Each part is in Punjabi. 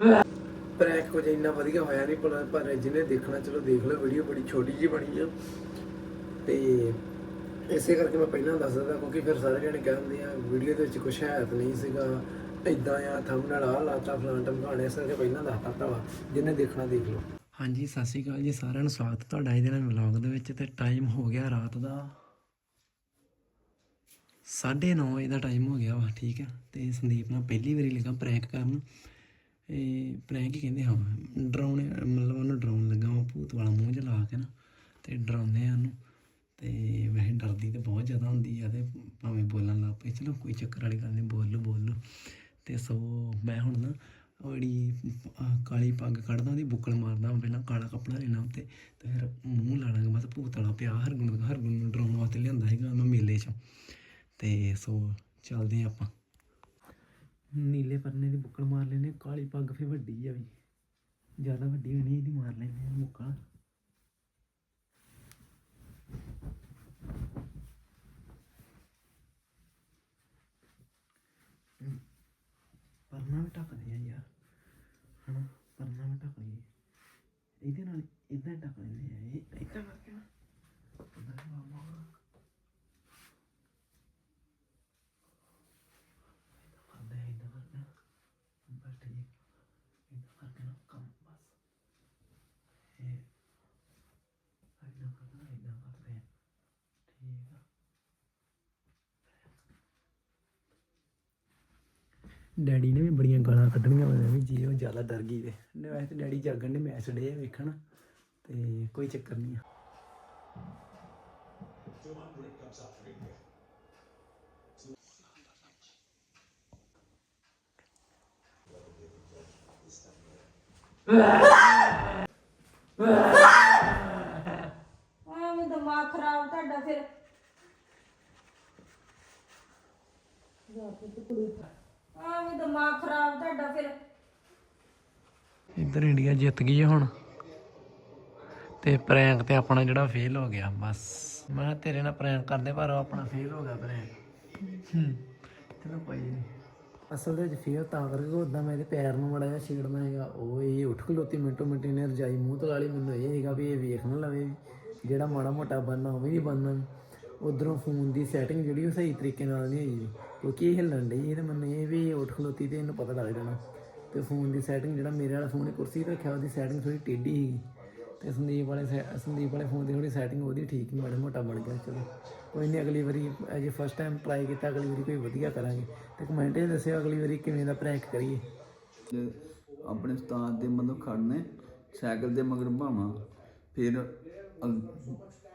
ਪ੍ਰੈਂਕ ਕੁਝ ਇੰਨਾ ਵਧੀਆ ਹੋਇਆ ਨਹੀਂ ਪਰ ਪਰ ਜਿਹਨੇ ਦੇਖਣਾ, ਚਲੋ ਦੇਖ ਲਓ ਵੀਡੀਓ ਬੜੀ ਛੋਟੀ ਜਿਹੀ ਬਣੀ ਆ। ਤੇ ਇਸੇ ਕਰਕੇ ਮੈਂ ਪਹਿਲਾਂ ਦੱਸ ਦਿੰਦਾ, ਕਿਉਂਕਿ ਫਿਰ ਸਾਰੇ ਜਣੇ ਕਹਿੰਦੇ ਆ ਵੀਡੀਓ ਦੇ ਵਿੱਚ ਕੁਝ ਹੈ ਤਾਂ ਨਹੀਂ ਸੀਗਾ। ਇਦਾਂ ਆ ਥੰਬਨੇਲ ਆ ਲਾਤਾ ਫਲਾਂ ਟਮਕਾਣੇ, ਇਸ ਕਰਕੇ ਪਹਿਲਾਂ ਦੱਸਤਾ ਭਰਾਵਾ ਜਿਹਨੇ ਦੇਖਣਾ, ਦੇਖ ਲਓ। ਹਾਂਜੀ, ਸਤਿ ਸ਼੍ਰੀ ਅਕਾਲ ਜੀ, ਸਾਰਿਆਂ ਨੂੰ ਸਵਾਗਤ ਤੁਹਾਡਾ ਇਹਦੇ ਨਾਲ ਵਲੌਗ ਦੇ ਵਿੱਚ। ਤੇ ਟਾਈਮ ਹੋ ਗਿਆ ਰਾਤ ਦਾ 9:30 ਵਜੇ ਦਾ ਟਾਈਮ ਹੋ ਗਿਆ ਵਾ, ਠੀਕ ਹੈ। ਤੇ ਸੰਦੀਪ ਨਾਲ ਪਹਿਲੀ ਵਾਰੀ ਲੱਗਾ ਪ੍ਰੈਂਕ ਕਰਨ। ਇਹ ਪ੍ਰੈਂਕ ਹੀ ਕਹਿੰਦੇ ਹਾਂ ਡਰਾਉਣੇ, ਮਤਲਬ ਉਹਨੂੰ ਡਰਾਉਣ ਲੱਗਾ ਵਾ, ਭੂਤ ਵਾਲਾ ਮੂੰਹ ਜਿਹਾ ਲਾ ਕੇ ਨਾ, ਤੇ ਡਰਾਉਂਦੇ ਆ ਉਹਨੂੰ। ਤੇ ਵੈਸੇ ਡਰਦੀ ਤੇ ਬਹੁਤ ਜ਼ਿਆਦਾ ਹੁੰਦੀ ਆ, ਤੇ ਭਾਵੇਂ ਬੋਲਣ ਲੱਗ ਪਏ, ਚਲੋ ਕੋਈ ਚੱਕਰ ਵਾਲੀ ਗੱਲ ਨਹੀਂ ਬੋਲ ਲਓ ਬੋਲ। ਲਓ ਤੇ ਸੋ ਮੈਂ ਹੁਣ ਨਾ ਉਹ ਕਾਲੀ ਪੱਗ ਕੱਢਦਾ, ਉਹਦੀ ਬੁੱਕਲ ਮਾਰਦਾ ਮੈਂ ਪਹਿਲਾਂ ਕਾਲਾ ਕੱਪੜਾ ਲੈਣਾ ਉੱਤੇ, ਤੇ ਫਿਰ ਮੂੰਹ ਲਾਣਾ ਬਸ ਭੂਤ ਵਾਲਾ ਪਿਆ, ਹਰਗੁਣ ਹਰਗੁਣ ਨੂੰ ਡਰਾਉਣ ਵਾਸਤੇ ਲਿਆਂਦਾ ਸੀਗਾ ਮੈਂ ਮੇਲੇ 'ਚ। ਤੇ ਸੋ ਚੱਲਦੇ ਹਾਂ ਆਪਾਂ। ਨੀਲੇ ਪਰਨੇ ਦੀ ਬੁੱਕਲ ਮਾਰ ਲੈਨੇ ਕਾਲੀ ਪੱਗ ਫੇ ਵੱਡੀ ਆ ਵੀ। ਜ਼ਿਆਦਾ ਵੱਡੀ ਵੀ ਨਹੀਂ ਇਹਦੀ ਮਾਰ ਲੈਨੇ ਆ ਪਰਨਾ ਵੀ ਢੱਕਦੇ ਆ ਯਾਰ, ਹਨਾ? ਪਰਨਾ ਵੀ ਢੱਕ ਲਈਏ ਇਹਦੇ ਨਾਲ ਇਦਾਂ ਢੱਕ ਲੈਂਦੇ ਆ ਇਹ। ਇਦਾਂ ਕਰਕੇ ਨਾ ਏਦਾਂ ਮਾਮਾ ਕਰਦੇ ਆ ਇਦਾਂ ਕਰਕੇ ਨਾ ਬਸ ਠੀਕ ਇਦਾਂ ਕਰਕੇ ਨਾ ਕੰਮ ਬਸ ਇਹ ਇਦਾਂ ਕਰਨਾ ਇਦਾਂ ਡੈਡੀ ਨੇ ਵੀ ਬੜੀਆਂ ਗਾਲਾਂ ਕੱਢਣੀਆਂ ਮੈਂ ਵੀ ਜੀ, ਉਹ ਜ਼ਿਆਦਾ ਡਰ ਗਈ ਤੇ ਨੇ ਵੈਸੇ ਡੈਡੀ ਜਾਗਣ ਦੇ ਮੈਚ ਡੇ ਵੇਖਣ, ਤੇ ਕੋਈ ਚੱਕਰ ਨਹੀਂ ਆ। ਐਵੇਂ ਦਿਮਾਗ ਖਰਾਬ ਤੁਹਾਡਾ ਫਿਰ। ਐਵੇਂ ਦਿਮਾਗ ਖਰਾਬ ਤੁਹਾਡਾ ਫਿਰ। ਇੱਧਰ ਇੰਡੀਆ ਜਿੱਤ ਗਈ ਹੈ ਹੁਣ। ਤੇ ਪ੍ਰੈਂਕ ਤੇ ਆਪਣਾ ਜਿਹੜਾ ਫੇਲ ਹੋ ਗਿਆ, ਬਸ। ਮੈਂ ਕਿਹਾ ਤੇਰੇ ਨਾਲ ਪ੍ਰੈਂਕ ਕਰਦੇ, ਪਰ ਉਹ ਆਪਣਾ ਫੇਲ ਹੋ ਗਿਆ ਪ੍ਰੈਂਕ। ਚਲੋ ਕੋਈ ਨਹੀਂ ਅਸਲ ਦੇ ਵਿੱਚ ਫੇਰ ਤਾਂ ਕਰਕੇ ਉਦਾਂ ਮੈਂ ਇਹਦੇ ਪੈਰ ਨੂੰ ਮੜਾ ਜਿਹਾ ਛੇੜਨਾ ਹੈਗਾ ਉਹ ਇਹ ਉੱਠ ਖਲੋਤੀ ਮਿੰਟੋ ਮਿੰਟ ਨੇ ਰਜਾਈ ਮੂੰਹ ਤੋਂ ਲਾਲੀ ਮੈਨੂੰ ਇਹ ਹੈਗਾ ਵੀ ਇਹ ਵੇਖ ਨਾ ਲਵੇ ਜਿਹੜਾ ਮਾੜਾ ਮੋਟਾ ਬੰਨਾ ਉਹ ਵੀ ਨਹੀਂ ਬੰਨਣਾ। ਉਧਰੋਂ ਫੋਨ ਦੀ ਸੈਟਿੰਗ ਜਿਹੜੀ ਉਹ ਸਹੀ ਤਰੀਕੇ ਨਾਲ ਨਹੀਂ ਹੋਈ ਕਿਉਂਕਿ ਇਹ ਹਿੱਲਣ ਡਈ ਇਹਦੇ ਮੈਨੂੰ ਇਹ ਵੀ ਉੱਠ ਖਲੋਤੀ ਤੇ ਇਹਨੂੰ ਪਤਾ ਲੱਗ ਜਾਣਾ। ਤੇ ਫੋਨ ਦੀ ਸੈਟਿੰਗ ਜਿਹੜਾ ਮੇਰੇ ਵਾਲਾ ਫੋਨ ਕੁਰਸੀ ਤੇ ਰੱਖਿਆ, ਉਹਦੀ ਸੈਟਿੰਗ ਥੋੜੀ ਟੇਢੀ ਸੀਗੀ। ਤੇ ਸੰਦੀਪ ਵਾਲੇ ਸੈ- ਸੰਦੀਪ ਵਾਲੇ ਫੋਨ ਦੀ ਥੋੜੀ ਸੈਟਿੰਗ ਉਹਦੀ ਠੀਕ ਨਹੀਂ ਮਾੜਾ ਮੋਟਾ ਬਣ ਗਿਆ, ਚਲੋ। ਕੋਈ ਨਹੀਂ ਅਗਲੀ ਵਾਰੀ ਅਜੇ ਫਸਟ ਟਾਈਮ ਟਰਾਈ ਕੀਤਾ, ਅਗਲੀ ਵਾਰੀ ਕੋਈ ਵਧੀਆ ਕਰਾਂਗੇ। ਤੇ ਕਮੈਂਟ 'ਚ ਦੱਸਿਓ ਅਗਲੀ ਵਾਰੀ ਕਿਵੇਂ ਦਾ ਪ੍ਰੈਂਕ ਕਰੀਏ। ਤੇ ਆਪਣੇ ਉਸਤਾਦ ਦੇ ਮਤਲਬ ਖੜਨੇ ਸਾਈਕਲ ਦੇ ਮਗਰ ਭਾਵਾਂ। ਫਿਰ ਅਗ-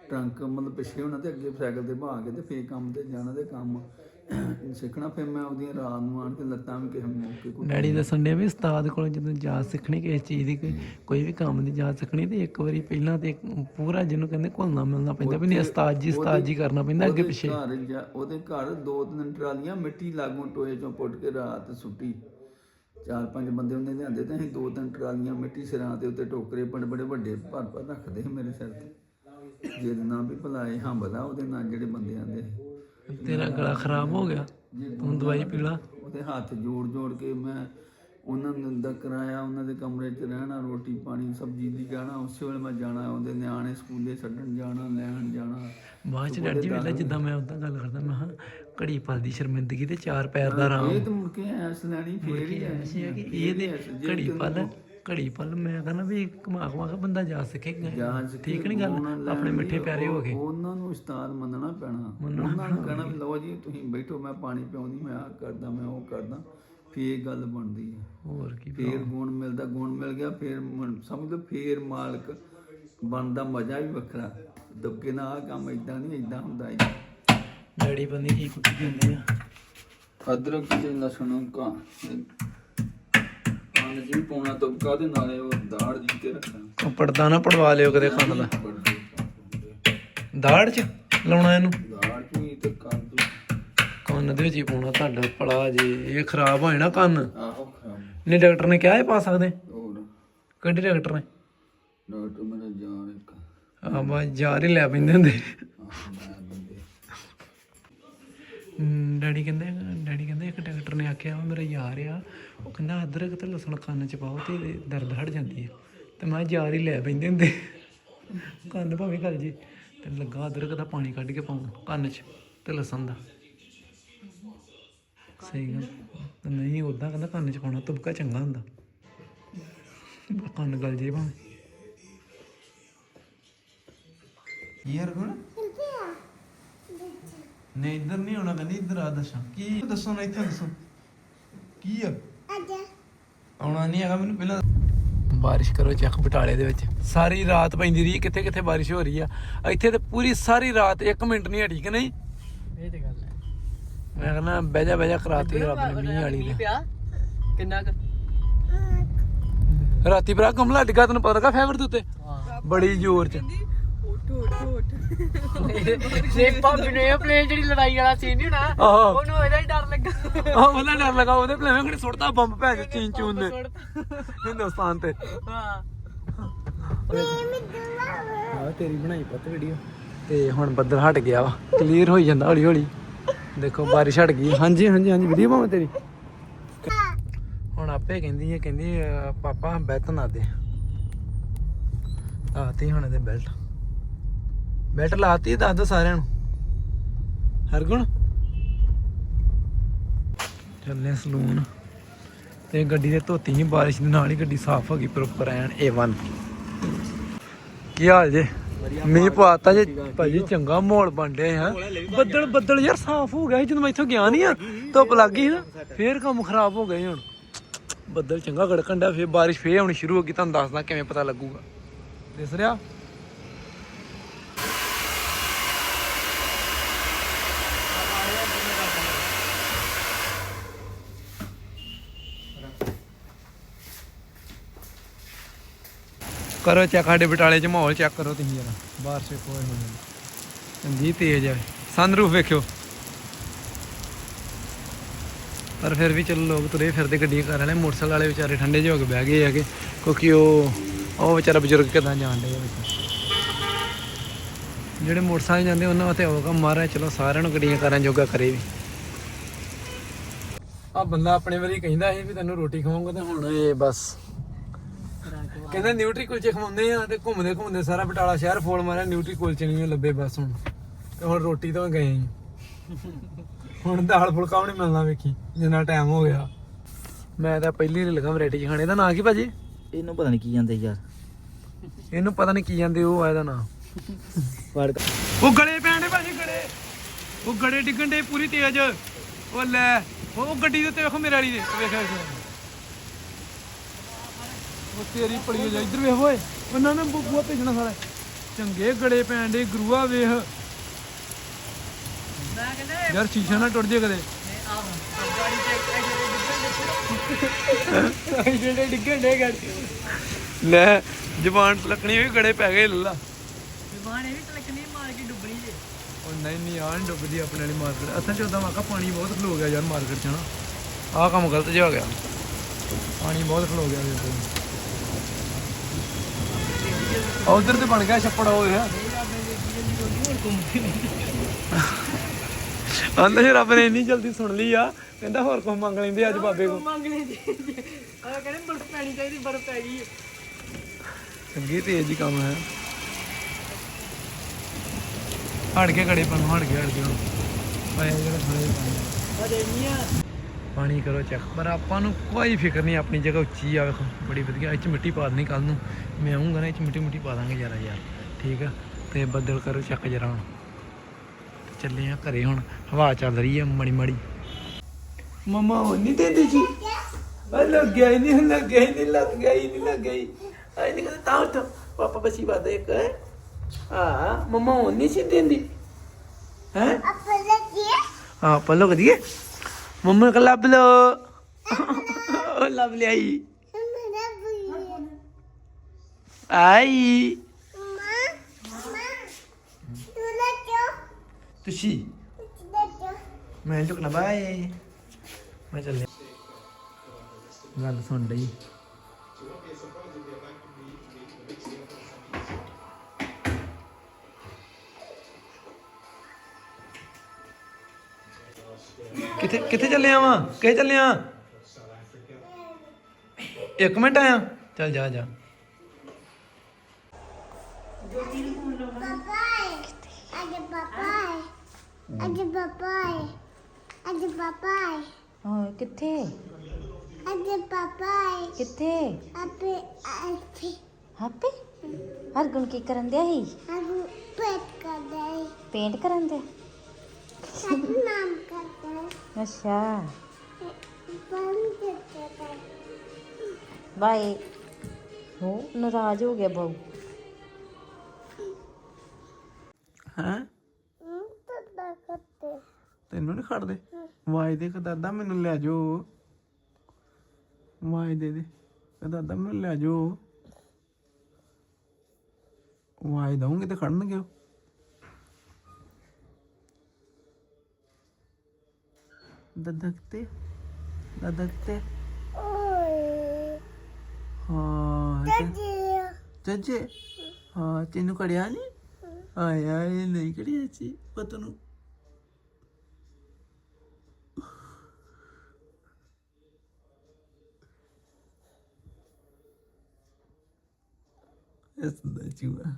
ਟਰੰਕ ਮਤਲਬ ਪਿੱਛੇ ਹੋਣਾ ਤੇ ਅੱਗੇ ਸਾਈਕਲ ਤੇ ਭਾ ਕੇ ਤੇ ਫੇਰ ਕੰਮ ਤੇ ਜਾਣਾ ਤੇ ਕੰਮ। ਸਿੱਖਣਾ ਫਿਰ ਮੈਂ ਉਹਦੀਆਂ ਰਾਤ ਨੂੰ ਆਣ ਕੇ ਲੱਤਾਂ ਵੀ ਕਿਸੇ ਮੌਕੇ ਕੋ ਡੈਡੀ ਦੱਸਣ ਡਿਆ ਵੀ ਉਸਤਾਦ ਕੋਲ ਜਦੋਂ ਜਾਚ ਸਿੱਖਣੀ ਕਿਸੇ ਚੀਜ਼ ਦੀ ਕੋਈ ਕੋਈ ਵੀ ਕੰਮ ਦੀ ਜਾਚ ਸਿੱਖਣੀ ਤੇ ਇੱਕ ਵਾਰੀ ਪਹਿਲਾਂ ਤੇ ਪੂਰਾ ਜਿਹਨੂੰ ਕਹਿੰਦੇ ਘੁਲਣਾ ਮਿਲਣਾ ਪੈਂਦਾ ਵੀ ਨਹੀਂ ਉਸਤਾਦ ਜੀ ਉਸਤਾਦ ਜੀ ਕਰਨਾ ਪੈਂਦਾ ਅੱਗੇ ਉਹਦੇ ਪਿੱਛੇ। ਘਰ ਜਾ- ਉਹਦੇ ਘਰ ਦੋ ਤਿੰਨ ਟਰਾਲੀਆਂ ਮਿੱਟੀ ਲਾਗੋਂ ਟੋਏ ਚੋਂ ਪੁੱਟ ਕੇ ਰਾਤ ਸੁੱਟੀ। ਚਾਰ ਪੰਜ ਬੰਦੇ ਉਹਨੇ ਲਿਆਂਦੇ ਤੇ ਅਸੀਂ ਦੋ ਤਿੰਨ ਟਰਾਲੀਆਂ ਮਿੱਟੀ ਸਿਰਾਂ ਦੇ ਉੱਤੇ ਟੋਕਰੇ ਬੜੇ ਬੜੇ ਵੱਡੇ ਭਰ ਭਰ ਰੱਖਦੇ ਸੀ ਮੇਰੇ ਸਿਰ ਤੇ। ਜਿਹਦੇ ਨਾਲ ਵੀ ਭਲਾਏ ਹੰਬਦਾ ਉਹਦੇ ਨਾਲ ਜਿਹੜੇ ਬੰਦੇ ਆਂਦੇ ਤੇਰਾ ਗਲਾ ਖਰਾਬ ਹੋ ਗਿਆ। ਤੂੰ ਦਵਾਈ ਪੀ ਲਾ। ਉਹਦੇ ਹੱਥ ਜੋੜ ਜੋੜ ਕੇ ਮੈਂ ਉਹਨਾਂ ਨੂੰ ਦਾ ਕਰਾਇਆ ਉਹਨਾਂ ਦੇ ਕਮਰੇ 'ਚ ਰਹਿਣਾ ਰੋਟੀ ਪਾਣੀ ਸਬਜ਼ੀ ਦੀ ਜਾਣਾ ਉਸੇ ਵੇਲੇ ਮੈਂ ਜਾਣਾ ਉਹਦੇ ਨਿਆਣੇ ਸਕੂਲੇ ਛੱਡਣ ਜਾਣਾ ਲੈਣ ਜਾਣਾ। ਬਾਅਦ ਚ ਡੈਡੀ ਵੇਲਾ ਜਿੱਦਾਂ ਮੈਂ ਉਦਾਂ ਗੱਲ ਕਰਦਾ ਮੈਂ ਹਾਂ ਘੜੀ ਪਲ ਦੀ ਸ਼ਰਮਿੰਦਗੀ ਤੇ ਚਾਰ ਪੈਰ ਦਾ ਆਰਾਮ। ਇਹ ਤਾਂ ਮੁੜ ਕੇ ਐਸ ਲੈਣੀ ਫੇਰ ਹੀ ਐਸ ਹੈ ਕਿ ਇਹ ਤੇ ਘੜੀ ਪਲ ਘੜੀ ਪਲ ਮੈਂ ਕਹਿੰਦਾ ਵੀ ਕਮਾ ਕਮਾ ਕੇ ਬੰਦਾ ਜਾ ਸਕੇ ਜਾਂਚ ਠੀਕ ਨਹੀਂ ਗੱਲ? ਆਪਣੇ ਮਿੱਠੇ ਪਿਆਰੇ ਹੋ ਗਏ ਉਹਨਾਂ ਨੂੰ ਉਸਤਾਦ ਮੰਨਣਾ ਪੈਣਾ। ਉਹਨਾਂ ਨੂੰ ਕਹਿਣਾ ਵੀ ਲਓ ਜੀ ਤੁਸੀਂ ਬੈਠੋ ਮੈਂ ਪਾਣੀ ਪਿਆਉਂਦੀ ਮੈਂ ਆ ਕਰਦਾ ਮੈਂ ਉਹ ਕਰਦਾ ਫੇਰ ਗੱਲ ਬਣਦੀ ਹੈ ਹੋਰ ਕੀ ਫੇਰ ਗੁਣ ਮਿਲਦਾ ਗੁਣ ਮਿਲ ਗਿਆ ਫੇਰ ਮਨ- ਸਮਝ ਲਓ ਫੇਰ ਮਾਲਕ ਬਣਦਾ ਮਜ਼ਾ ਵੀ ਵੱਖਰਾ। ਦੁੱਗੇ ਨਾਲ ਆਹ ਕੰਮ ਇਦਾਂ ਨਹੀਂ ਇਦਾਂ ਹੁੰਦਾ ਹੈ ਡੈਡੀ ਬੰਦੇ ਕੀ ਕੁੱਟੀ ਜਾਂਦੇ ਆ? ਅਦਰਕ ਤੇ ਲਸਣ ਕਾ ਪਾਣੀ ਜੀ ਪਾਉਣਾ ਤੁਬਕਾ ਦੇ ਨਾਲੇ ਉਹ ਦਾੜ ਜੀ ਤੇ ਰੱਖਣਾ। ਉਹ ਪੜਦਾ ਨਾ ਪੜਵਾ ਲਿਓ ਕਦੇ ਕੰਨ ਦਾ। ਦਾੜ ਚ ਲਾਉਣਾ ਇਹਨੂੰ? ਦਾੜ ਵੀ ਤੇ ਕੰਨ ਤੋਂ ਕੰਨ ਦੇ ਵਿੱਚ ਹੀ ਪਾਉਣਾ ਤੁਹਾਡਾ ਪੜਾ ਜੇ ਇਹ ਖਰਾਬ ਹੋ ਜਾਣਾ ਕੰਨ। ਆਹੋ ਖਰਾਬ। ਨਹੀਂ ਡਾਕਟਰ ਨੇ ਕਿਹਾ ਇਹ ਪਾ ਸਕਦੇ? ਹੋਰ? ਕਿਹੜੇ ਡਾਕਟਰ ਨੇ? ਡਾਕਟਰ ਮੇਰਾ ਜਾਨ ਇੱਕ। ਆ ਬਾ ਯਾਰ ਹੀ ਲੈ ਪੈਂਦੇ ਹੁੰਦੇ। ਡੈਡੀ ਕਹਿੰਦੇ ਡੈਡੀ ਕਹਿੰਦੇ ਇੱਕ ਡਾਕਟਰ ਨੇ ਆਖਿਆ ਮੇਰਾ ਯਾਰ ਆ। ਉਹ ਕਹਿੰਦਾ, ਅਦਰਕ ਤੇ ਲਸਣ ਕੰਨ ਚ ਪਾਓ ਤੇ ਦਰਦ ਹਟ ਜਾਂਦੀ ਹੈ ਤੇ ਮੈਂ ਯਾਰ ਹੀ ਲੈ ਪੈਂਦੇ ਹੁੰਦੇ। ਕੰਨ ਭਾਵੇਂ ਕਰ ਜੇ। ਤੇ ਲੱਗਾ ਅਦਰਕ ਦਾ ਪਾਣੀ ਕੱਢ ਕੇ ਪਾਉਣ ਕੰਨ ਚ ਤੇ ਲਸਣ ਦਾ। ਸਹੀ ਗੱਲ। ਤੇ ਨਹੀਂ ਉਦਾਂ ਕਹਿੰਦਾ ਕੰਨ ਚ ਪਾਉਣਾ ਤੁਬਕਾ ਚੰਗਾ ਹੁੰਦਾ। ਕੰਨ ਗਲ ਜੇ ਭਾਵੇਂ। ਯਾਰ ਗੁਣ। ਨਹੀਂ ਇੱਧਰ ਨਹੀਂ ਆਉਣਾ ਕਹਿੰਦੀ ਇੱਧਰ ਆ ਦੱਸਾਂ। ਕੀ ਦੱਸੋ ਨਾ ਇੱਥੇ ਦੱਸੋ? ਕੀ ਆ? ਆਉਣਾ ਨਹੀਂ ਹੈਗਾ ਮੈਨੂੰ ਪਹਿਲਾਂ। ਬਾਰਿਸ਼ ਕਰੋ ਚੱਕ ਬਟਾਲੇ ਦੇ ਵਿੱਚ। ਸਾਰੀ ਰਾਤ ਪੈਂਦੀ ਰਹੀ ਕਿੱਥੇ ਕਿੱਥੇ ਬਾਰਿਸ਼ ਹੋ ਰਹੀ ਆ? ਇੱਥੇ ਤੇ ਪੂਰੀ ਸਾਰੀ ਰਾਤ 1 ਮਿੰਟ ਨਹੀਂ ਹਟੀ ਕਿ ਨਹੀਂ? ਇਹ ਤੇ ਗੱਲ ਹੈ। ਮੈਂ ਕਹਿੰਦਾ ਬਹਿ ਜਾ ਬਹਿ ਜਾ ਕਰਾਤੀ ਰੱਬ ਨੇ ਮੀਂਹ ਵਾਲੀ ਨੇ। ਪਿਆ। ਕਿੰਨਾ ਕੁ? ਰਾਤੀ ਭਰਾ ਕਮਲਾ ਡਿੱਗਾ ਤੈਨੂੰ ਪਤਾ ਲੱਗਾ ਫੇਵਰ ਦੇ ਉੱਤੇ? ਬੜੀ ਜ਼ੋਰ ਚ। ਨੇ ਭਾਬੀ ਨੂੰ ਇਹ ਪਲੇਨ ਜਿਹੜੀ ਲੜਾਈ ਵਾਲਾ ਸੀਨ ਨਹੀਂ ਹੋਣਾ ਆਹੋ। ਉਹਨੂੰ ਇਹਦਾ ਹੀ ਡਰ ਲੱਗਾ। ਆਹ ਉਹਦਾ ਡਰ ਲਗਾ ਉਹਦੇ ਪਲੇਵੇਂ ਕਿਹਨੇ ਸੁੱਟਦਾ ਬੰਬ ਭੈਣ ਚੋਦ ਚੀਨ ਚੂਨ ਨੇ ਹਿੰਦੁਸਤਾਨ ਤੇ। ਹਾਂ। ਆ ਤੇਰੀ ਬਣਾਈ ਪੁੱਤ ਵੀਡੀਓ ਤੇ ਹੁਣ ਬੱਦਲ ਹਟ ਗਿਆ ਵਾ ਕਲੀਅਰ ਹੋਈ ਜਾਂਦਾ ਹੌਲੀ ਹੌਲੀ ਦੇਖੋ ਬਾਰਿਸ਼ ਹਟ ਗਈ। ਹਾਂਜੀ ਹਾਂਜੀ ਹਾਂਜੀ ਵੀਡੀਓ ਭਾਵੇਂ ਤੇਰੀ। ਹੁਣ ਆਪੇ ਕਹਿੰਦੀ ਹੈ ਕਹਿੰਦੀ ਅਹ, ਪਾਪਾ ਬੈਤ ਨਾ ਦੇ। ਆਤੀ ਹੁਣ ਇਹਦੇ ਬੈਲਟ ਬੈਲਟ ਲਾਤੀ ਦੱਸ ਦੋ ਸਾਰਿਆਂ ਨੂੰ। ਹਰਗੁਣ। ਚੱਲੇ ਸਲੂਨ। ਤੇ ਗੱਡੀ ਦੇ ਧੋਤੀ ਨਹੀਂ ਬਾਰਿਸ਼ ਦੇ ਨਾਲ ਹੀ ਗੱਡੀ ਸਾਫ਼ ਹੋ ਗਈ ਪ੍ਰੋਪਰ ਐਨ A1 ਕੀ ਹਾਲ ਜੇ? ਮੀਂਹ ਪਾਤਾ ਜੇ ਭਾਜੀ ਚੰਗਾ ਮਾਹੌਲ ਬਣ ਰਿਹਾ ਹੈ। ਬੱਦਲ ਬੱਦਲ ਯਾਰ ਸਾਫ਼ ਹੋ ਗਿਆ ਜਦੋਂ ਮੈਂ ਇੱਥੋਂ ਗਿਆ ਨਹੀਂ ਆ ਧੁੱਪ ਲੱਗ ਗਈ ਨਾ ਫੇਰ ਕੰਮ ਖਰਾਬ ਹੋ ਗਏ ਹੁਣ। ਬੱਦਲ ਚੰਗਾ ਗੜਕਣ ਡਿਆ ਫੇਰ ਬਾਰਿਸ਼ ਫੇਰ ਆਉਣੀ ਸ਼ੁਰੂ ਹੋ ਗਈ ਤੁਹਾਨੂੰ ਦੱਸਦਾ ਕਿਵੇਂ ਪਤਾ ਲੱਗੂਗਾ। ਦਿਸ ਰਿਹਾ? ਕਰੋ ਚੈੱਕ ਸਾਡੇ ਬਟਾਲੇ ਚ ਮਾਹੌਲ ਚੈੱਕ ਕਰੋ ਤੁਸੀਂ ਜਰਾ। ਬਾਹਰ ਸੇ ਕੋਈ ਨਹੀਂ ਚੰਗੀ ਤੇਜ਼ ਹੈ ਸਨਰੂਫ ਵੇਖਿਓ। ਪਰ ਫਿਰ ਵੀ ਚਲੋ ਲੋਕ ਤੁਰੇ ਫਿਰਦੇ ਗੱਡੀਆਂ ਕਰ ਵਾਲੇ, ਮੋਟਰਸਾਈਕਲ ਵਾਲੇ ਵਿਚਾਰੇ ਠੰਡੇ ਜਿਹੇ ਹੋ ਕੇ ਬਹਿ ਗਏ ਹੈਗੇ। ਕਿਉਂਕਿ ਉਹ ਉਹ ਵਿਚਾਰਾ ਬਜ਼ੁਰਗ ਕਿਦਾਂ ਜਾਣ ਡਿਆ ਵਿੱਚ। ਜਿਹੜੇ ਮੋਟਰਸਾਈਕਲ ਜਾਂਦੇ, ਉਹਨਾਂ ਵਾਸਤੇ ਹੋਗਾ ਮਾਰਾ ਚਲੋ ਸਾਰਿਆਂ ਨੂੰ ਗੱਡੀਆਂ ਕਾਰਾਂ ਜੋਗਾ ਕਰੇ ਵੀ। ਆ ਬੰਦਾ ਆਪਣੇ ਵਾਰੀ ਕਹਿੰਦਾ ਸੀ ਵੀ ਤੈਨੂੰ ਰੋਟੀ ਖਵਾਉਂਗਾ ਤੇ ਹੁਣ ਇਹ ਬਸ ਕਹਿੰਦਾ ਨਿਊਟਰੀ ਕੁਲਚੇ ਖਵਾਉਂਦੇ ਆ ਤੇ ਘੁੰਮਦੇ ਘੁੰਮਦੇ ਸਾਰਾ ਬਟਾਲਾ ਸ਼ਹਿਰ ਫੋਲ ਮਾਰਿਆ ਨਿਊਟਰੀ ਕੁਲਚੇ ਨਹੀਂ ਲੱਭੇ ਬਸ ਹੁਣ। ਤੇ ਹੁਣ ਰੋਟੀ ਤੋਂ ਗਏ। ਹੁਣ ਦਾਲ ਫੁਲਕਾ ਵੀ ਨਹੀਂ ਮਿਲਣਾ ਵੇਖੀ ਜਿੰਨਾ ਟਾਈਮ ਹੋ ਗਿਆ। ਮੈਂ ਤਾਂ ਪਹਿਲੀ ਰੀ ਲਗਾ ਵੈਰਾਈਟੀ ਖਾਣੇ ਦਾ ਨਾਂ ਕੀ ਭਾਜੀ? ਇਹਨੂੰ ਪਤਾ ਨਹੀਂ ਕੀ ਜਾਂਦੇ ਯਾਰ। ਇਹਨੂੰ ਪਤਾ ਨਹੀਂ ਕੀ ਜਾਂਦੇ ਉਹ ਆ ਇਹਦਾ ਨਾਂ। ਉਹ ਗੜੇ ਪੈਣੇ ਭਾਜੀ ਗੜੇ ਉਹ ਗੜੇ ਡਿੱਗਣ ਦੇ ਪੂਰੀ ਤੇਜ਼। ਉਹ ਲੈ ਉਹ ਗੱਡੀ ਦੇ ਉੱਤੇ ਵੇਖੋ ਮੇਰੇ ਵਾਲੀ ਦੇ ਵੇਖੋ ਉਹ ਤੇਰੀ ਪੜੀ ਜਾ ਇੱਧਰ ਵੇਖ ਓਏ। ਉਹਨਾਂ ਨੇ ਬੂਆ ਭੇਜਣਾ ਸਾਰਾ। ਚੰਗੇ ਗੜੇ ਪੈਣ ਦੇ ਗਰੂਆ ਵੇਖ। ਮੈਂ ਕਹਿੰਦਾ ਯਾਰ ਸ਼ੀਸ਼ਾ ਨਾ ਟੁੱਟ ਜੇ ਕਦੇ। ਆਹ ਗਾੜੀ ਤੇ ਜਿਹੜੇ ਡਿੱਗਣ ਦੇ ਗਾੜੀ ਲੈ ਜ਼ਬਾਨ ਲੱਕਣੀ ਵੀ ਗੜੇ ਪੈ ਗਏ ਲੱਲਾ। ਜ਼ਬਾਨ ਇਹ ਵੀ ਤਲਕਣੀ ਮਾਰ ਕੇ ਡੁੱਬਣੀ ਜੇ। ਉਹ ਨਹੀਂ ਨਹੀਂ ਆਹ ਨੀ ਡੁੱਬਦੀ ਆਪਣੇ ਵਾਲੀ ਮਾਰਕੀਟ। ਅਸਾਂ ਚੋਦਾ ਵਾਕਾ ਪਾਣੀ ਬਹੁਤ ਖਲੋ ਗਿਆ ਯਾਰ ਮਾਰਕੀਟ ਚ ਨਾ। ਆਹ ਕੰਮ ਗਲਤ ਜਿਹਾ ਹੋ ਗਿਆ। ਪਾਣੀ ਬਹੁਤ ਖਲੋ ਗਿਆ ਵੇਖੋ ਉਧਰ ਤੇ ਬਣ ਗਿਆ ਛੱਪੜ ਉਹ ਹੈ ਆਂਦਾ ਜੀ ਰੱਬ ਨੇ ਇੰਨੀ ਜਲਦੀ ਸੁਣ ਲਈ ਆ। ਕਹਿੰਦਾ ਹੋਰ ਕੁਝ ਮੰਗ ਲੈਂਦੇ ਅੱਜ ਬਾਬੇ ਕੋ ਮੰਗ ਲੈ ਜੀ ਆ ਕਹਿੰਦੇ ਬਰਫ ਪੈਣੀ ਚਾਹੀਦੀ ਬਰਫ ਪੈ ਗਈ। ਚੰਗੀ ਤੇਜ਼ ਹੀ ਕੰਮ ਹੈ। ਹਟ ਕੇ ਘੜੇ ਪਣ ਹਟ ਗਿਆ ਹਟ ਗਿਆ ਪਾਇਆ ਜਿਹੜਾ ਅਜੇ ਨਹੀਂ ਆ। ਪਾਣੀ ਕਰੋ ਚੈੱਕ ਪਰ ਆਪਾਂ ਨੂੰ ਕੋਈ ਫਿਕਰ ਨਹੀਂ ਆਪਣੀ ਜਗ੍ਹਾ ਉੱਚੀ ਆ ਵੇਖੋ ਬੜੀ ਵਧੀਆ। ਚ ਮਿੱਟੀ ਪਾ ਦੇਣੀ ਕੱਲ ਨੂੰ। ਮੈਂ ਆਉਂਗਾ ਨਾ ਚ ਮਿੱਟੀ ਮਿੱਟੀ ਪਾ ਦਾਂਗੇ ਯਾਰਾ ਯਾਰ। ਠੀਕ ਆ? ਤੇ ਬੱਦਲ ਕਰੋ ਚੱਕ ਜਰਾ ਹੁਣ। ਚੱਲੇ ਆ ਘਰੇ ਹੁਣ। ਹਵਾ ਚੱਲ ਰਹੀ ਆ ਮੜੀ ਮੜੀ। ਮਮਾ ਉਹ ਨਹੀਂ ਦਿੰਦੀ ਜੀ। ਆ ਲੱਗ ਗਿਆ ਹੀ ਨਹੀਂ ਲੱਗ ਗਿਆ ਹੀ ਨਹੀਂ ਲੱਗ ਗਿਆ ਹੀ ਨਹੀਂ ਲੱਗ ਗਿਆ ਹੀ। ਆਈ ਨਹੀਂ ਕਹਿੰਦਾ ਤਾਂ ਉੱਠ। ਪਾਪਾ ਬਸੀ ਬਾਦ ਇੱਕ ਹੈ? ਆ ਮਮਾ ਉਹ ਨਹੀਂ ਸੀ ਦਿੰਦੀ। ਹੈ? ਹਾਂ ਪੱਲੋ ਕਦੀਏ ਮੰਮਾ ਕੋ ਲੱਭ ਲੋ ਉਹ ਲੱਭ ਲਿਆਈ ਆਈ ਤੁਸੀਂ ਮੈਂ ਲੁਕਣਾ ਬਾਏ ਮੈਂ ਚੱਲੇ ਗੱਲ ਸੁਣ ਰਹੀ ਕਿੱਥੇ ਕਿੱਥੇ ਚੱਲਿਆ ਵਾਂ? ਕਿੱਥੇ ਚੱਲਿਆ? ਇੱਕ ਮਿੰਟ ਆਇਆ। ਚੱਲ ਜਾ ਜਾ। ਅੱਜ ਪਾਪਾ ਅੱਜ ਪਾਪਾ ਹਾਂ ਕਿੱਥੇ? ਅੱਜ ਪਾਪਾ ਕਿੱਥੇ? ਆਪੇ ਆਪੇ ਹਾਪੀ? ਹਰਗੁਣ ਕੀ ਕਰਨ ਦਿਆ ਸੀ? ਅਗੂ ਪੇਟ ਕਰਦੇ ਪੇਂਟ ਕਰਨ ਦੇ ਸਤ ਨਾਮ ਕਰਦੇ ਅੱਛਾ। ਬੰਦ ਕਰਦੇ ਬਾਏ। ਹੋ ਨਾਰਾਜ਼ ਹੋ ਗਿਆ ਬਹੁ। ਹੈ? ਹੂੰ ਤਦਾ ਕਰਤੇ ਤੈਨੂੰ ਨਹੀਂ ਖੜਦੇ? ਆਵਾਜ਼ ਦੇ ਕਿ ਦਾਦਾ ਮੈਨੂੰ ਲੈ ਜਾਓ। ਆਵਾਜ਼ ਦੇ ਦੇ ਕਿ ਦਾਦਾ ਮੈਨੂੰ ਲੈ ਜਾਓ। ਆਵਾਜ਼ ਦਊਂਗੇ ਤੇ ਖੜਨਗੇ ਉਹ। ਕਿਤੇ ਓਏ ਹਾਂ ਜੱਜੇ ਹਾਂ ਤੈਨੂੰ ਕੜਿਆ ਨਹੀਂ ਆਇਆ ਇਹ ਨਹੀਂ ਕੜਿਆ ਸੀ ਪਤਾ ਨੂੰ ਇਸ ਦਾ ਚੂਹਾ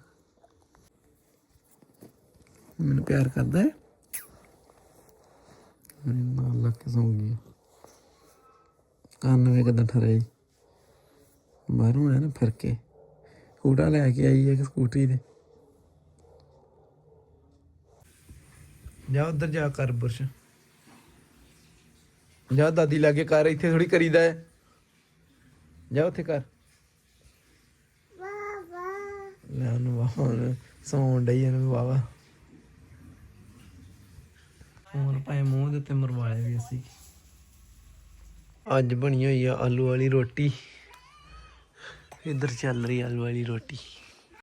ਮੈਨੂੰ ਪਿਆਰ ਕਰਦਾ ਹੈ ਮੈਨੂੰ ਕੇ ਸੌਂ ਗਈ। ਕੰਨ ਵੇ ਕਦਾਂ ਠਰੇ। ਬਾਹਰੋਂ ਆਇਆ ਨਾ ਫਿਰ ਕੇ। ਸਕੂਟਰ ਲੈ ਕੇ ਆਈ ਹੈ ਕਿ ਸਕੂਟਰੀ ਦੇ ਜਾ ਉਧਰ ਜਾ ਕਰ ਬੁਰਸ਼। ਜਾ ਦਾਦੀ ਲਾਗੇ ਕਰ ਇੱਥੇ ਥੋੜੀ ਕਰੀਦਾ ਹੈ। ਜਾ ਉੱਥੇ ਕਰ ਬਾਬਾ ਲੈ ਉਹਨੂੰ ਵਾਹਨ ਸੌਣ ਡਈ ਇਹਨੂੰ ਵਾਵਾ ਹੋਰ ਭਾਵੇਂ ਮੂੰਹ ਦੇ ਉੱਤੇ ਮਰਵਾਇਆ ਵੀ ਅਸੀਂ। ਅੱਜ ਬਣੀ ਹੋਈ ਆ ਆਲੂ ਵਾਲੀ ਰੋਟੀ। ਇੱਧਰ ਚੱਲ ਰਹੀ ਆਲੂ ਵਾਲੀ ਰੋਟੀ।